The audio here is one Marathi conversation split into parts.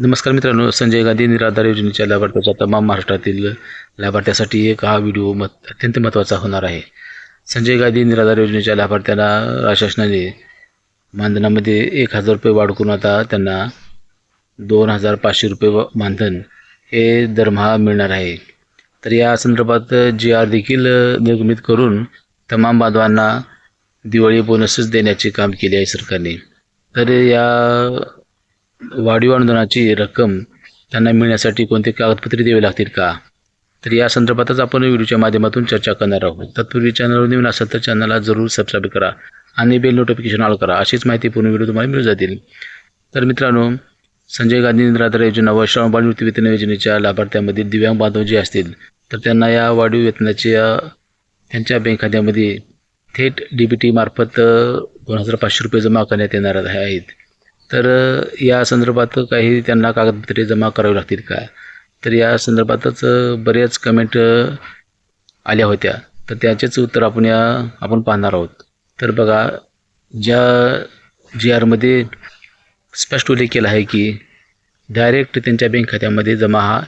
नमस्कार मित्रांनो संजय गांधी निराधार योजनेच्या लाभार्थ्याच्या तमाम महाराष्ट्रातील लाभार्थ्यासाठी एक हा व्हिडिओ मत अत्यंत महत्त्वाचा होणार आहे. संजय गांधी निराधार योजनेच्या लाभार्थ्यांना राज्य शासनाने मानधनामध्ये एक हजार रुपये वाढ करून आता त्यांना दोन हजार पाचशे रुपये व- मानधन हे दरमहा मिळणार आहे. तर या संदर्भात जी आर देखील निर्गमित करून तमाम बांधवांना दिवाळी बोनसच देण्याचे काम केले आहे सरकारने. तर या वाढीव अनुदानाची रक्कम त्यांना मिळण्यासाठी कोणते कागदपत्रे द्यावे लागतील का? तर या संदर्भातच आपण व्हिडिओच्या माध्यमातून चर्चा करणार आहोत. तत्पूर्वी चॅनलवर नवीन असेल तर चॅनलला जरूर सबस्क्राईब करा आणि बेल नोटिफिकेशन ऑल करा. अशीच माहिती पूर्ण व्हिडिओ तुम्हाला मिळून जातील. तर मित्रांनो संजय गांधी निराधार योजना व श्रमबाळ निवृत्ती वेतन योजनेच्या लाभार्थ्यांमधील दिव्यांग बांधव जे असतील तर त्यांना या वाढीव वेतनाच्या त्यांच्या बँक खात्यामध्ये थेट डी बी टी मार्फत दोन हजार पाचशे रुपये जमा करण्यात येणार आहेत. तर या संदर्भात काही त्यांना कागदपत्रे जमा करावी लागतील का? तर या संदर्भातच बरेच कमेंट आल्या होत्या. तर त्याचेच उत्तर आपण या आपण पाहणार आहोत. तर बघा ज्या जी आरमध्ये स्पष्ट उल्लेख केला आहे की डायरेक्ट त्यांच्या बँक खात्यामध्ये जमा हा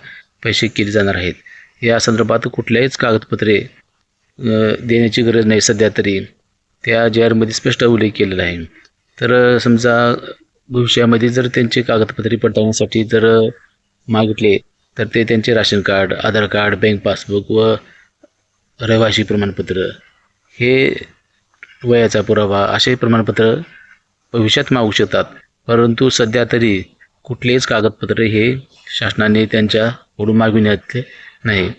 पैसे केले जाणार आहेत. या संदर्भात कुठल्याहीच कागदपत्रे देण्याची गरज नाही सध्या तरी. त्या जी आरमध्ये स्पष्ट उल्लेख केलेला आहे. तर समजा भविष्यामध्ये जर त्यांचे कागदपत्रे पडताळण्यासाठी जर मागितले तर ते त्यांचे ration card Aadhaar card bank passbook व रहिवासी प्रमाणपत्र हे वयाचा पुरावा असे प्रमाणपत्र भविष्यात मागू शकतात. परंतु सध्या तरी कुठलेच कागदपत्रे हे शासनाने त्यांच्याकडून मागविण्यात नाही.